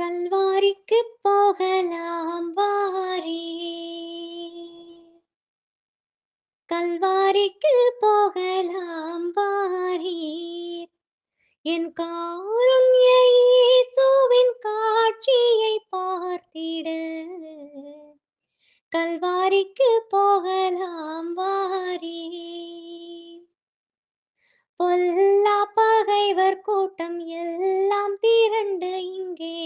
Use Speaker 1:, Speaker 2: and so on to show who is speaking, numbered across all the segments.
Speaker 1: கல்வாரிக்கு போகலாம் வாரி. கல்வாரிக்கு போகலாம் வாரீர் என் காருண்ய இயேசுவின் காட்சியை பார்த்திட. கல்வாரிக்கு போகலாம் வாரீர் பொல்லா பகைவர் கூட்டம் எல்லாம் திரண்டு இங்கே.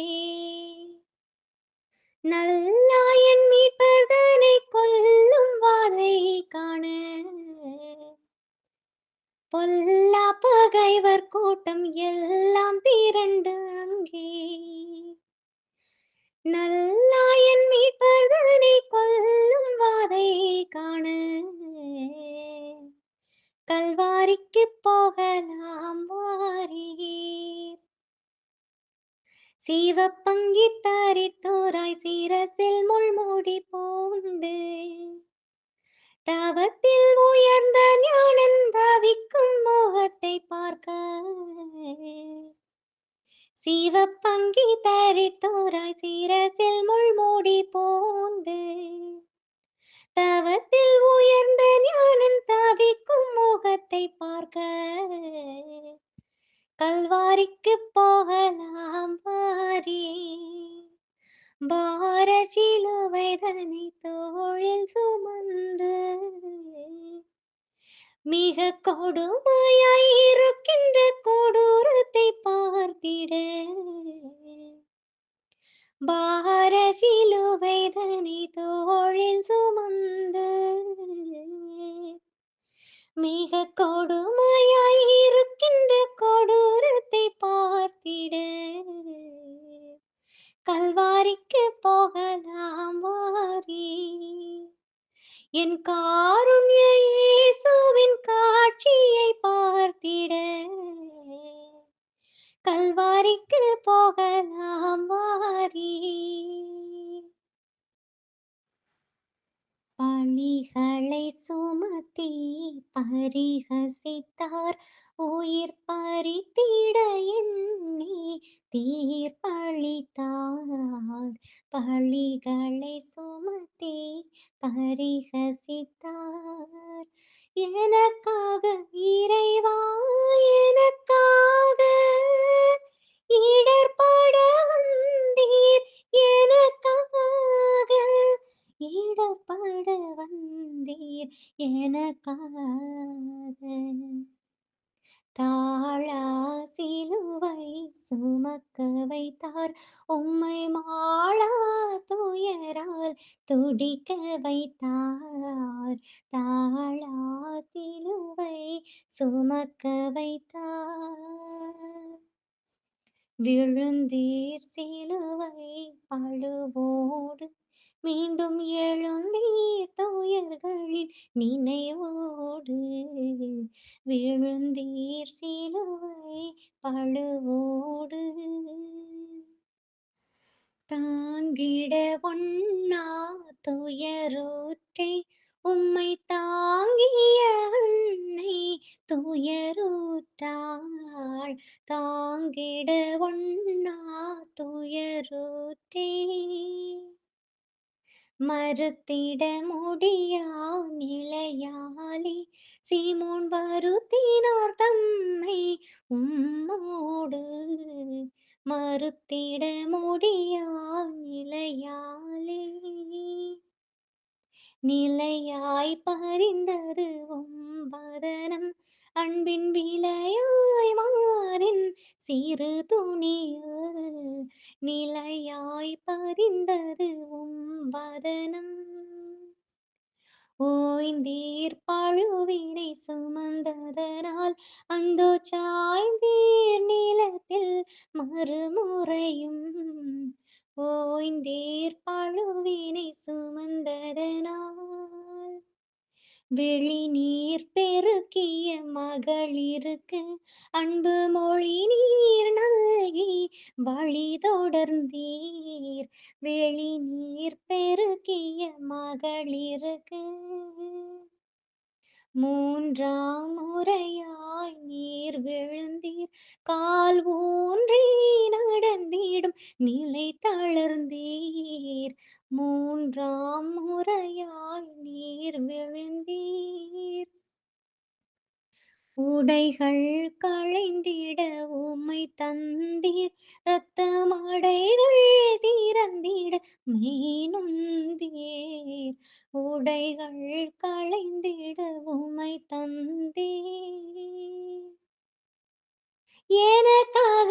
Speaker 1: நல்லாயன் மீட்பர்தனை கொல்லும் வாதை காண. பொல்லா பகைவர் கூட்டம் எல்லாம் திரண்டு அங்கே. நல்ல சிவப்பங்கி தாரித்தோராய் சீரசில் முள்மூடி பூண்டு. தவத்தில் உயர்ந்த ஞானன் தவிக்கும் மோகத்தை பார்க்க. சிவப்பங்கி தரித்தோராய் சீரசில் முள்மூடி பூண்டு. தவத்தில் போகலாம் வாரி என் காருண்ய இயேசுவின் காட்சியை பார்த்திட கல்வாரிக்கு போகலாம் வாரி பணிகளை சுமத்தி பரிகசித்தார் எனக்காக தாழா சிலுவை சுமக்க வைத்தார். உம்மை மாளா துயரால் துடிக்க வைத்தார். தாழா சிலுவை சுமக்க வைத்தார். விழுந்தீர் சிலுவை பழுவோடு மீண்டும் எழுந்தீர் துயர்களின் நினைவோடு. விழுந்தீர் சிலுவை பழுவோடு. தாங்கிட ஒண்ணா துயரூற்றை உம்மை தாங்கிய அன்னை துயரூற்றாள். தாங்கிட ஒண்ணா துயரூற்றே. மறுத்திட முடியா நிலையாலே சீமோன் வருத்தினார் தம்மை உம்மோடு. மறுத்திட முடியா நிலையாலே நிலையாய் பறிந்தது உம்பதனம் அன்பின் விலையாய் மாறின் சிறு துணியில் நிலையாய் பறிந்தது உம்பதனம் ஓய்ந்தீர் பழுவினை சுமந்ததனால் அந்தோ சாய்ந்தீர் நீளத்தில் மறுமுறையும். ஓய்ந்தீர் பழுவினை சுமந்ததனால் வெளி நீர் பெருக்கிய மகளிருக்கு அன்பு மொழி நீர் நல்கி வழி தொடர்ந்தீர். வெளி நீர் பெருக்கிய மகளிருக்கு மூன்றாம் முறையாய் நீர் விழுந்தீர். கால் ஊன்றி நடந்திடும் நிலை தளர்ந்தீர். மூன்றாம் முறையாய் நீர் விழுந்தீர். உடைகள் களைந்திட உமை தந்தீர். இரத்தமடைகள் தீரந்திட மெய்நொந்தீர் உடைகள் களைந்திட உமை தந்தீர். எனக்காக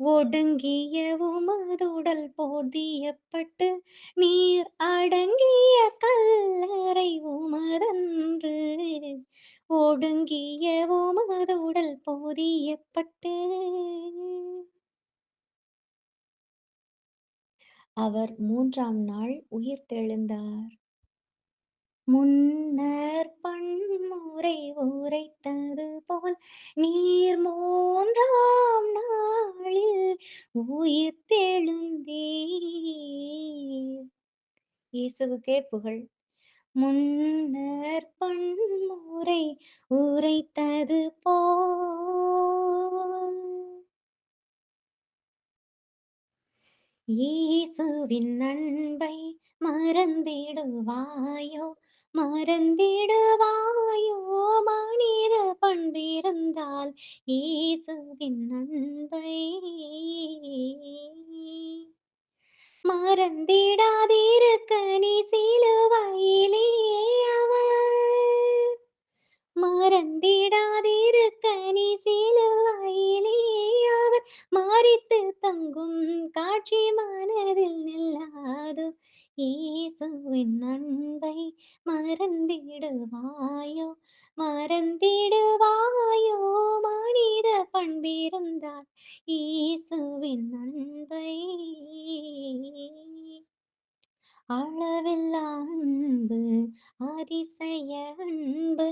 Speaker 1: ஒடுங்கிய உமதுடல் போதியப்பட்டு நீர் அடங்கிய கல்லறை உமதன்று. ஒடுங்கிய உமதுடல் போதியப்பட்டு அவர் மூன்றாம் நாள் உயிர்த்தெழுந்தார் முன்னர் பன்முறை உரைத்தது போல் நீர் மூன்றாம் நாளில் உயிர்த்தெழுந்தீர் இயேசுவுக்கே புகழ். முன்னர் பன்முறை உரைத்தது போல் இயேசுவின் அன்பை மறந்திடுவாயோ? மறந்திடுவாயோ? மனித பண்பிருந்தால் இயேசுவின் அன்பை மறந்திடாதிருக்க நீ சிலுவையிலேயே அவர் மறந்திடாதிருக்க நீ சிலுவையிலே அவர் மாறித்து தங்கும் காட்சி மனதில் நில்லாது? இயேசுவின் அன்பை மறந்திடுவாயோ? மறந்திடுவாயோ? மனித பண்பிருந்தால் இயேசுவின் அன்பை அளவில்லா அன்பு அதிசய அன்பு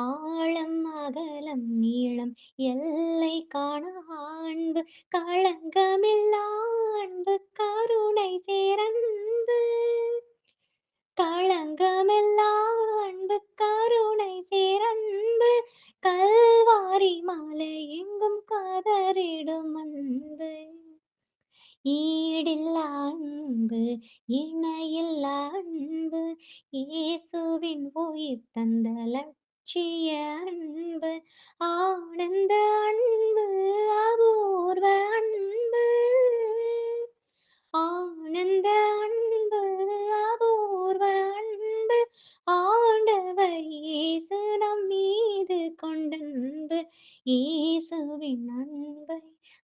Speaker 1: ஆழம் அகலம் நீளம் எல்லை காண அன்பு களங்கமில்லா அன்பு கருணை சேரன்பு களங்கமில்லா அன்பு கருணை சேரன்பு கல்வாரி மாலை எங்கும் கதறிடும் அன்பு. ஈடில்லா அன்பு இணையில்லா அன்பு இயேசுவின் உயிர் தந்த லட்சிய அன்பு ஆனந்த அன்பு அபூர்வ அன்பு. ஆனந்த அன்பு அபூர்வ அன்பு ஆ அவர் இயேசு நம் மீது கொண்டன்பு இயேசுவின் அன்பை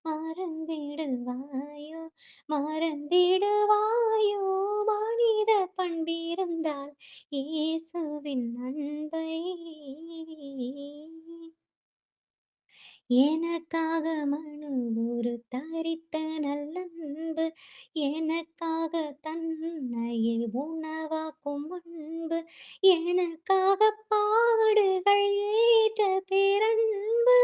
Speaker 1: மறந்திடுவாயோ? மறந்திடுவாயோ? மனித பண்பிருந்தால் இயேசுவின் அன்பை. எனக்காக மனு ஒரு தரித்த நல்லன்பு எனக்காக தன்னையே உணவாக்கும் அன்பு எனக்காக பாடுகள் ஏற்ற பேரன்பு.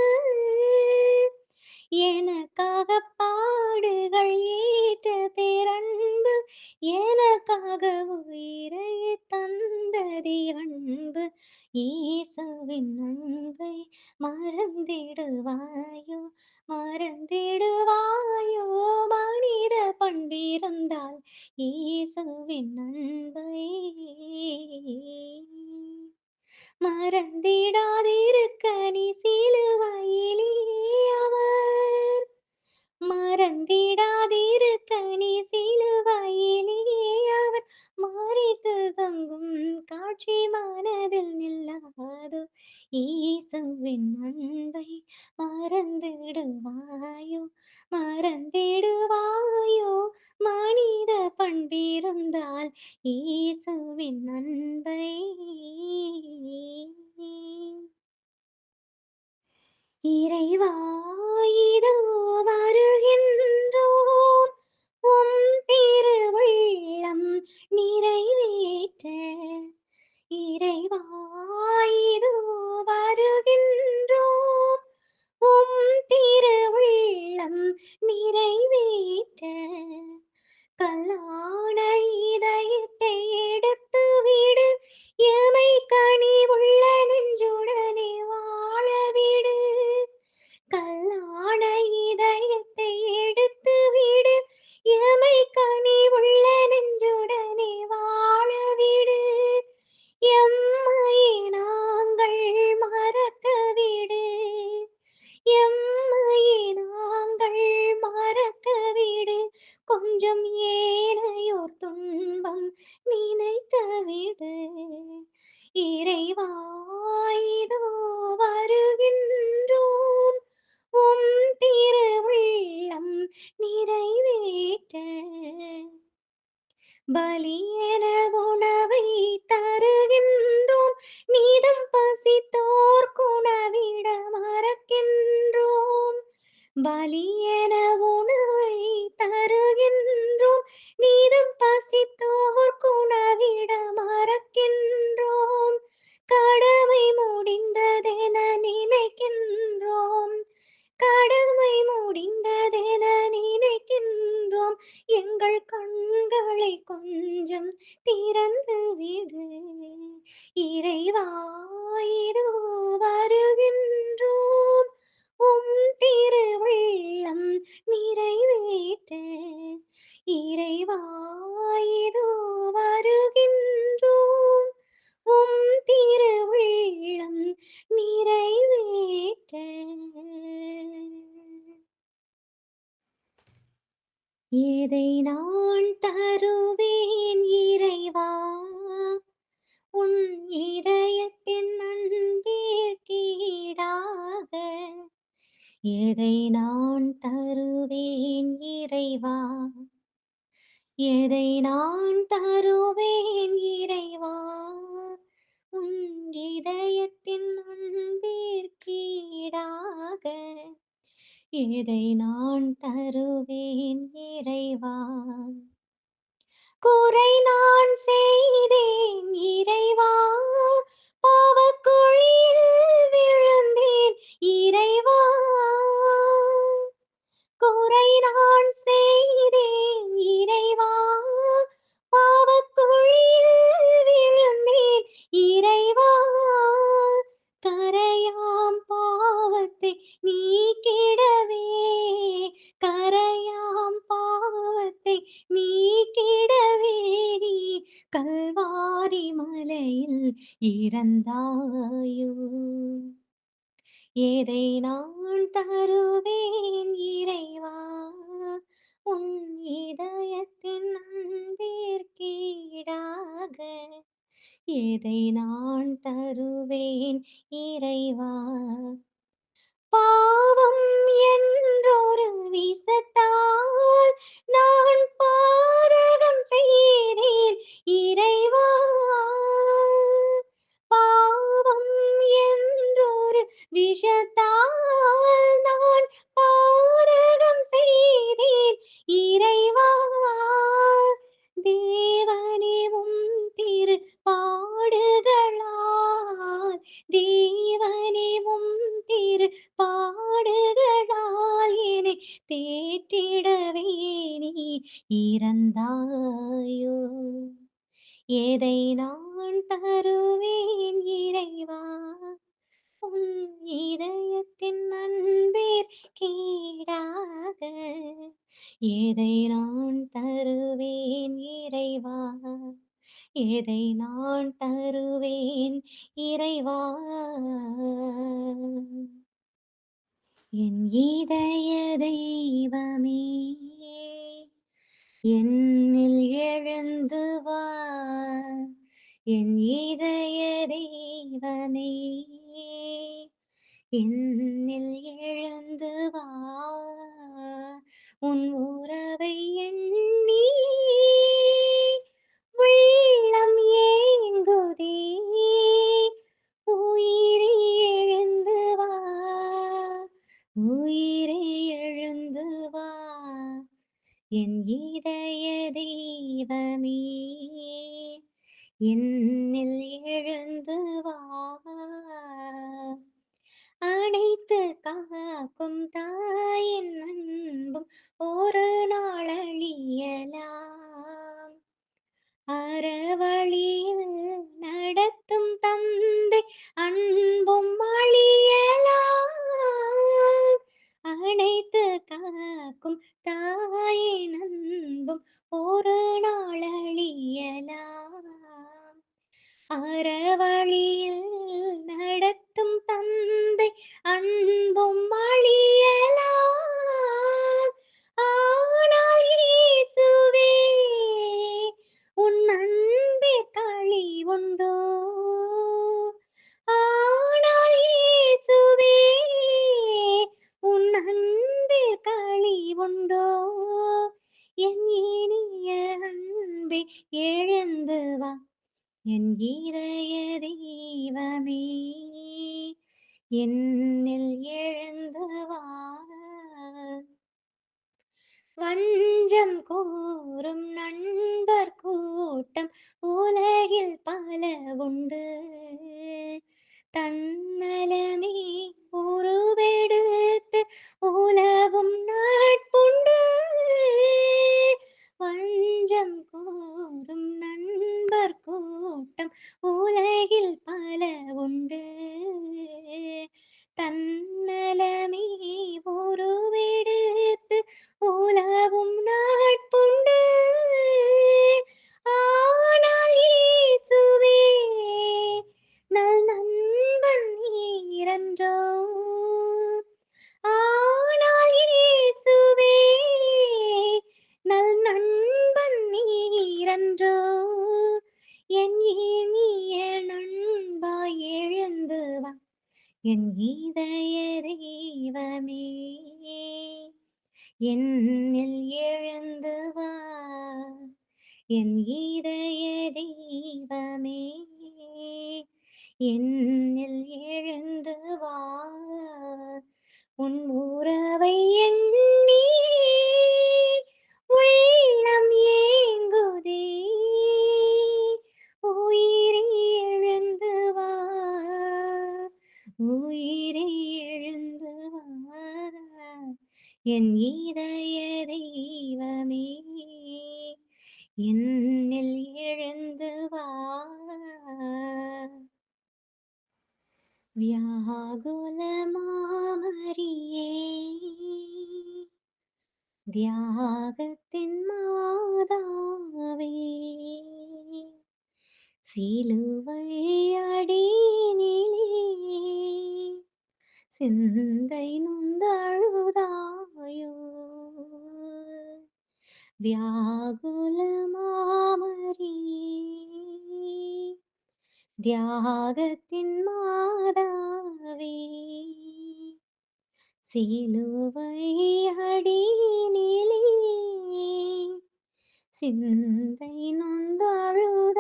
Speaker 1: எனக்காக பாடுகள் ஏற்ற பேரன்பு எனக்காக உயிரை தந்ததி அன்பு இயேசுவின் அன்பை மறந்திடுவாயோ? மறந்திடுவாயோ? மனித பண்பிருந்தால் இயேசுவின் அன்பை மறந்திடா எதை நான் தருவேன் இறைவா? எதை நான் தருவேன் இறைவா? உன் இதயத்தின் அன்பிற்கீடாக எதை நான் தருவேன் இறைவா? குறை நான் செய்தேன் இறைவா பாவக்குழியில் இறைவா குறை நான் செய்தே இறைவா பாவக்குழியில் விழுந்தேன் இறைவா கரையாம் பாவத்தை நீக்கிடவே கரையாம் பாவத்தை நீக்கிடவே நீ கல்வாரி மலையில் இறந்தா எதை நான் தருவேன் இறைவா? உன் இதயத்தின் அன்பிற்கீடாக எதை நான் தருவேன் இறைவா? பாவம் என்றொரு விச எதை நான் தருவேன் இறைவா? எதை நான் தருவேன் இறைவா? என் இதய தெய்வமே என்னில் எழுந்து வா. என் இதய தெய்வமே என்னில் எழுந்து வா. உன் உறவை எண்ணி നിനക്കും തായി നന്ദും ഓരോ നാളിയലാ എന്നിൽ தியாகத்தின் மாதாவே. சிலுவை அடியினிலே சிந்தை நொந்தழுதாயோ. வியாகுல மாமரியே தியாகத்தின் மாதாவே. சிலுவை அடியினிலே சிந்தை நொந்தழுதாயோ.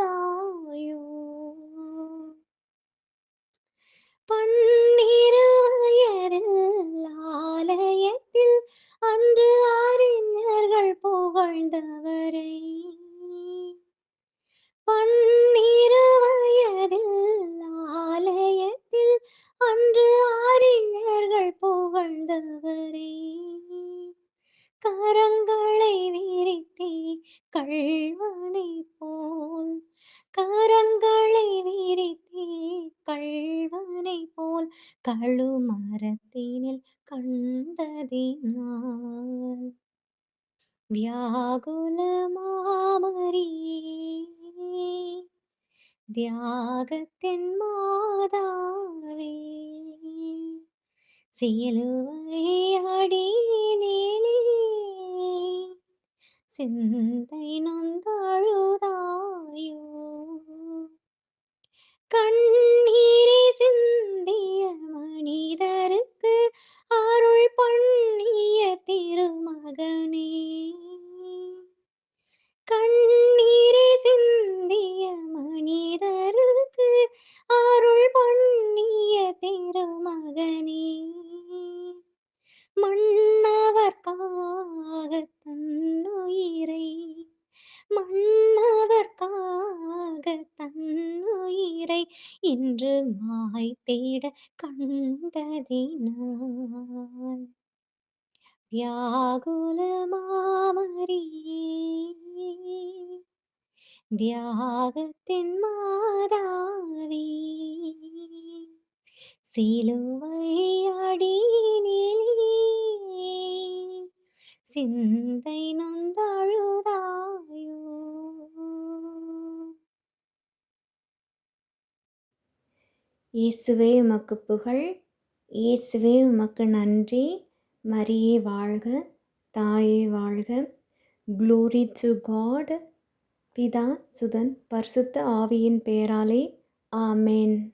Speaker 1: பன்னிரு வயதில் ஆலயத்தில் அன்று அறிஞர்கள் புகழ்ந்தவரை. பன்னிரு வயதில் கள்வனை போல் கரங்களை விரித்தே கள்வனை போல் கழுமரத்தினில் கண்டதினால். வியாகுல மாமரீ தியாகத்தின் மாதாவே சிலுவை அடியேனே சிந்தை நொந்தாள் வியாகுலமாமரியே தியாகத்தின் மாதாவே. சிலுவை அடியினிலே சிந்தை நொந்தழுதாயோ.
Speaker 2: இயேசுவே உமக்கு புகழ். இயேசுவே உமக்கு நன்றி. மரியே வாழ்க தாயே வாழ்க. க்ளோரி டு காட் பிதா சுதன் பரிசுத்த ஆவியின் பெயராலே ஆமேன்.